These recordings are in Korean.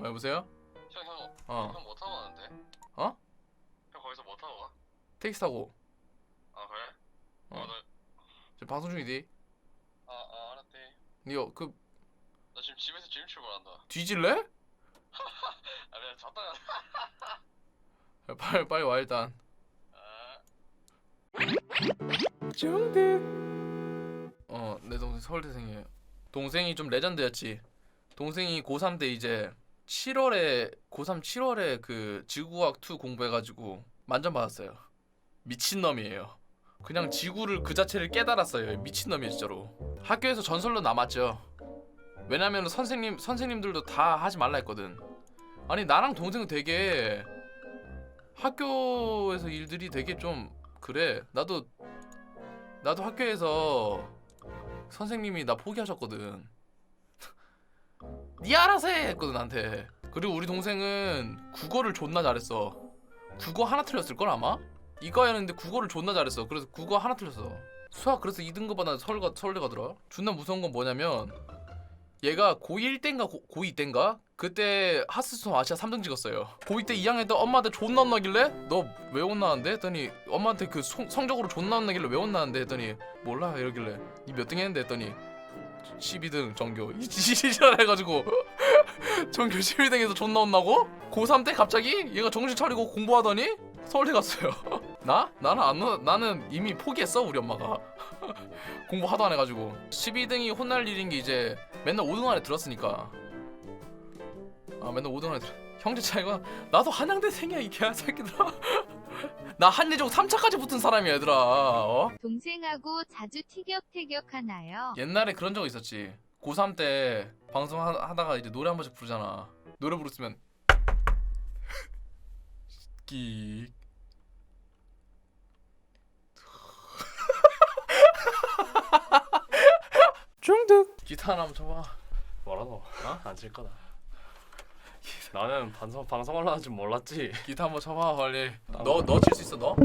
어, 여보세요? 형, 형, 어 형뭐 타고 가는데? 어? 형 거기서 뭐 타고 가? 택시 타고 아 그래? 어. 어, 나, 지금 방송 중이디 아, 아 알았대. 니가 그 나 지금 집에서 지금 출발한다. 뒤질래? 아 내가 잤다가. 빨리 빨리 와 일단 아, 어내 동생 서울대생이에요 동생이 좀 레전드였지 동생이 고3 때 이제 7월에 고3 7월에 그 지구과학 2 공부해가지고 만점 받았어요. 미친 놈이에요. 그냥 지구를 그 자체를 깨달았어요. 미친 놈이에요 진짜로. 학교에서 전설로 남았죠. 왜냐면 선생님 선생님들도 다 하지 말라 했거든. 아니 나랑 동생은 되게 학교에서 일들이 되게 좀 그래. 나도 나도 학교에서 선생님이 나 포기하셨거든 니 알아서 해 했거든 나한테 그리고 우리 동생은 국어를 존나 잘했어 국어 하나 틀렸을걸 아마? 이과였는데 국어를 존나 잘했어 그래서 국어 하나 틀렸어 수학 그래서 2등급 받아 서울, 가, 서울대 가더라 존나 무서운 건 뭐냐면 얘가 고1 땐가 고, 고2 땐가 그때 하스스톤 아시아 3등 찍었어요 고2 때 2학년 때 엄마한테 존나 혼나길래 너 왜 혼나는데? 했더니 엄마한테 그 성, 성적으로 존나 혼나길래 왜 혼나는데? 했더니 몰라 이러길래 니 몇 등 했는데? 했더니 12등 전교 이지랄 해가지고. 전교 12등에서 존나 혼나고? 고3 때 갑자기? 얘가 정신 차리고 공부하더니? 서울대 갔어요. 나? 나는 안 나는 이미 포기했어 우리 엄마가. 공부 하도 안 해가지고. 12등이 혼날 일인 게 이제 맨날 5등 안에 들었으니까. 아 맨날 5등 안에 들 형제 차이가 나도 한양대생이야 이 개새끼들아 나 한예종 3차까지 붙은 사람이야 얘들아 어? 동생하고 자주 티격태격 하나요? 옛날에 그런 적 있었지 고3 때 방송 하, 하다가 이제 노래 한 번씩 부르잖아 노래 부르면 끼 중독 기타 하나 한번 쳐봐 뭐라노? 어? 안칠 거다. 나는 방송 방송을 하는 줄 몰랐지. 기타 한번 쳐봐 빨리. 너 너 칠 수 있어 너?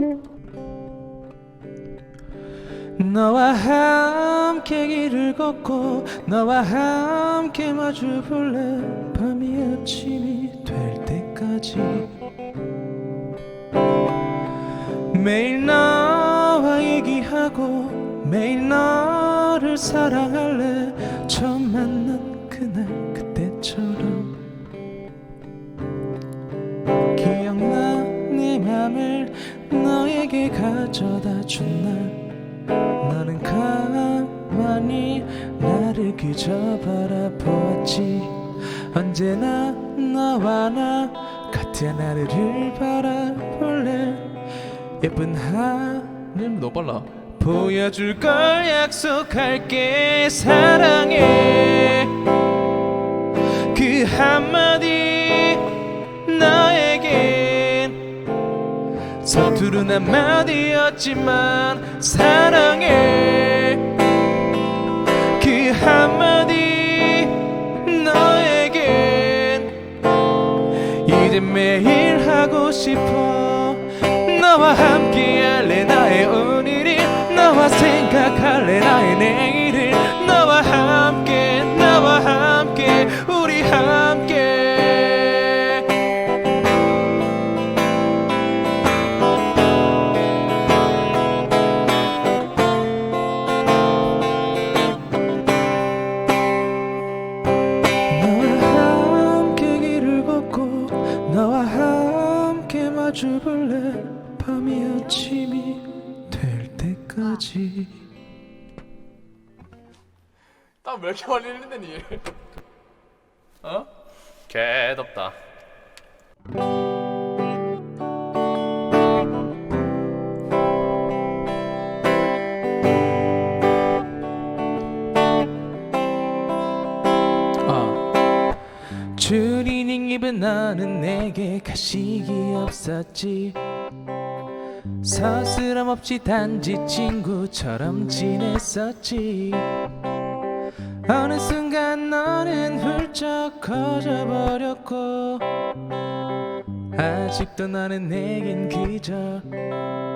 너와 함께 길을 걷고 너와 함께 마주 볼래? 밤이 아침이 될 때까지. 매일 너와 얘기하고 매일 너를 사랑할래? 처음 만난 그날 그때처럼 내 맘을 너에게 가져다 준 날 나는 가만히 나를 그저 바라보았지. 언제나 너와 나 같은 하늘을 바라볼래? 예쁜 하늘. 너 빨라. 보여줄 걸 약속할게 사랑해. 그 한마디 너에겐 서투른 한마디였지만 사랑해. 그 한마디 너에겐 이제 매일 하고 싶어. 너와 함께 할래 나의 오늘을 너와 생각할래 나의 내일을. 너와 함께 나와 함께 우리 함께 때까지 땀왜 이렇게 많이 흘리는 니 어? 개덥다. 아. 추리닝 입은 나는 내게 가식이 없었지 서스럼 없이 단지 친구처럼 지냈었지. 어느 순간 너는 훌쩍 커져버렸고 아직도 너는 내겐 그저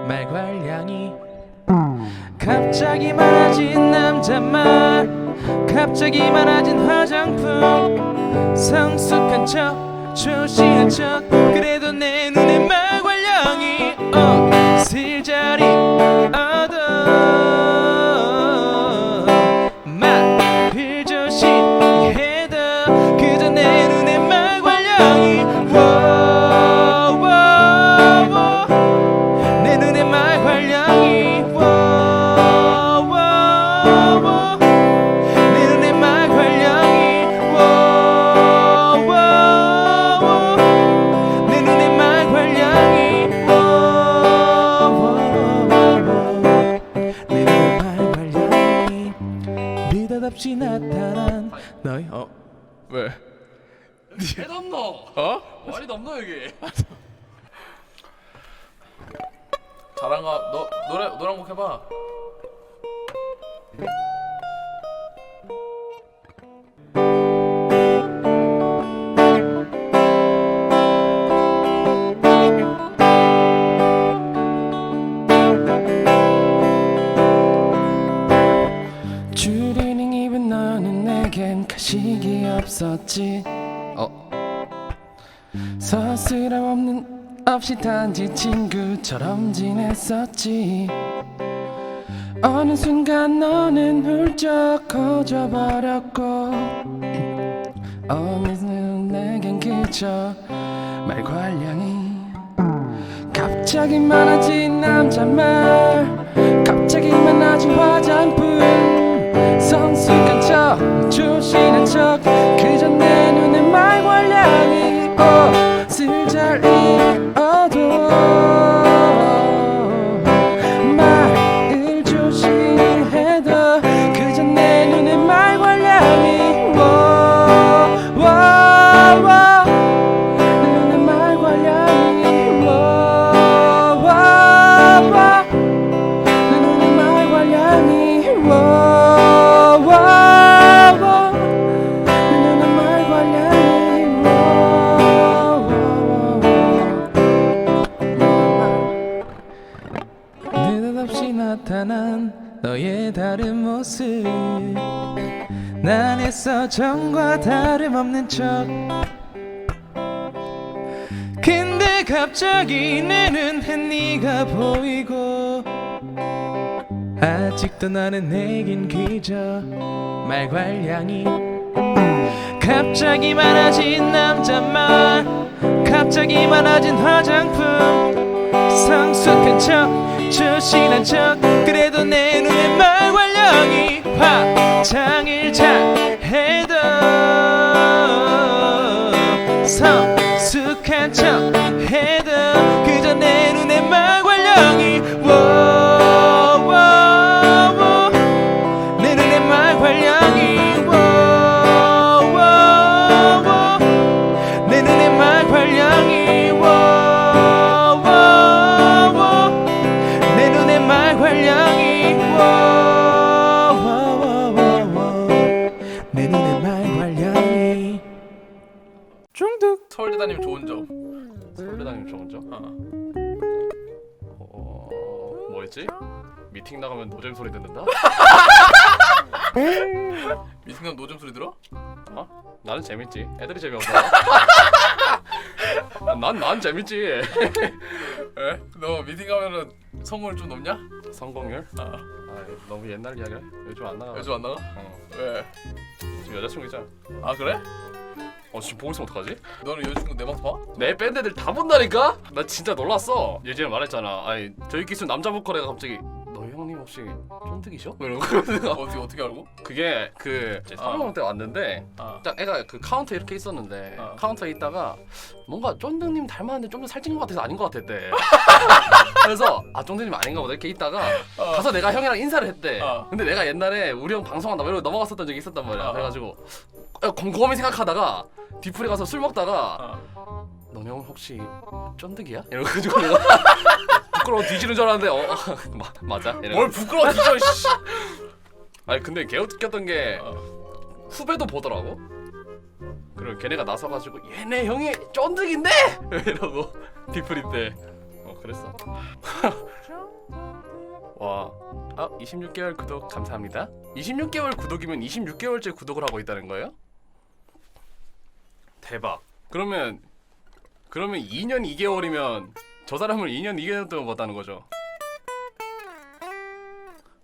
말괄량이. 갑자기 많아진 남자말 갑자기 많아진 화장품 성숙한 척 조신한 척. 그래도 내 눈에 말괄량이 어 술자리 왜? 개 넘너. 어? 말이 넘너 여기. 잘한가? 너 노래 노래 한 곡 해봐. 내겐 가식이 없었지. 어? 서스럼 없는 없이 단지 친구처럼 지냈었지. 어느 순간 너는 훌쩍 커져버렸고 어느새 내겐 그저 말괄량이 갑자기 많아진 남자 말 갑자기 많아진 화장품 성숙한 척 조신한 척 그저 내 눈에 말괄량이 어, 잃어도 말 모습 난 애써 전과 다름없는 척. 근데 갑자기 내 눈에 네가 보이고 아직도 나는 내겐 그저 말괄량이. 갑자기 많아진 남자만 갑자기 많아진 화장품. 성숙한 척 조신한 척. 그래도 내 눈에 말괄량이 뭐였지? 미팅 나가면 노잼 소리 듣는다? 미팅남 노점 소리 들어? 어? 나는 재밌지. 애들이 재미없어. 난, 난 재밌지. 에? 너 미팅 가면은 성공을 좀 높냐? 성공률? 아, 아, 너무 옛날 이야기야. 요즘 안 나가. 요즘 안 나가? 어, 왜? 지금 여자친구 있잖아. 아 그래? 어, 지금 보고 있으면 어떡하지? 너는 여자친구 내 방송 봐? 내 밴드 애들 다 본다니까? 나 진짜 놀랐어. 예전에 말했잖아. 아니, 저희 기술 남자 보컬애가 갑자기 혹시 쫀득이셔? 뭐 이러고 어떻게 어떻게 알고? 그게 그제 사망 때 왔는데 아, 딱 애가 그 카운터 이렇게 있었는데 어. 카운터에 있다가 뭔가 쫀득님 닮았는데 좀 더 살찐 것 같아서 아닌 것 같았대. 그래서 아 쫀득님 아닌가 보다 이렇게 있다가 어. 가서 내가 형이랑 인사를 했대. 어. 근데 내가 옛날에 우리 형 방송한다 뭐 이러고 넘어갔었던 적이 있었단 말이야. 어. 그래가지고 어, 곰곰이 생각하다가 뒤풀이 가서 술 먹다가 아, 너네 형 혹시 쫀득이야? 이러가지고 내가 부끄러워 뒤지는 줄 알았는데 어 마, 맞아. 뭘 부끄러워 뒤져 씨. 아니 근데 개 웃겼던 게 어. 후배도 보더라고. 그리고 걔네가 나서가지고 얘네 형이 쫀득인데 이러고 때. 어 그랬어. 와. 아 26개월 구독 감사합니다. 26개월 구독이면 26개월째 구독을 하고 있다는 거예요? 대박. 그러면 그러면 2년 2개월이면 저 사람을 2년 2개월 동안 봤다는 거죠.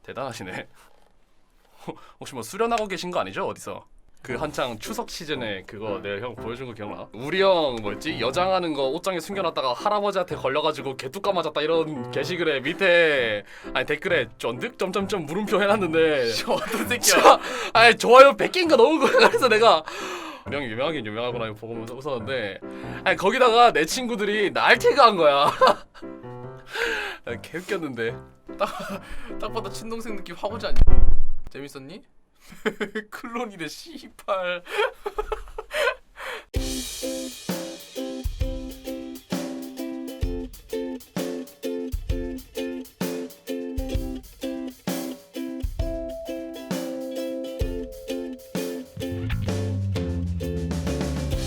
대단하시네. 혹시 뭐 수련하고 계신 거 아니죠? 어디서? 그 한창 추석 시즌에 그거 내가 형 보여준 거 기억나? 우리 형 뭐였지? 여장하는 거 옷장에 숨겨놨다가 할아버지한테 걸려가지고 개뚜까 맞았다 이런 게시글에 밑에 아니 댓글에 쫀득 점점점 물음표 해놨는데 어떤 새끼야 자, 아니 좋아요 100개인가 넘은 거야 그래서 내가 형이 유명하긴 유명하구나 이거 보고 웃었는데. 아니 거기다가 내 친구들이 날 태그한 거야. 아, 개웃겼는데. 딱 봐도 친동생 느낌 확 오지 않냐? 재밌었니? 클론이래 씨발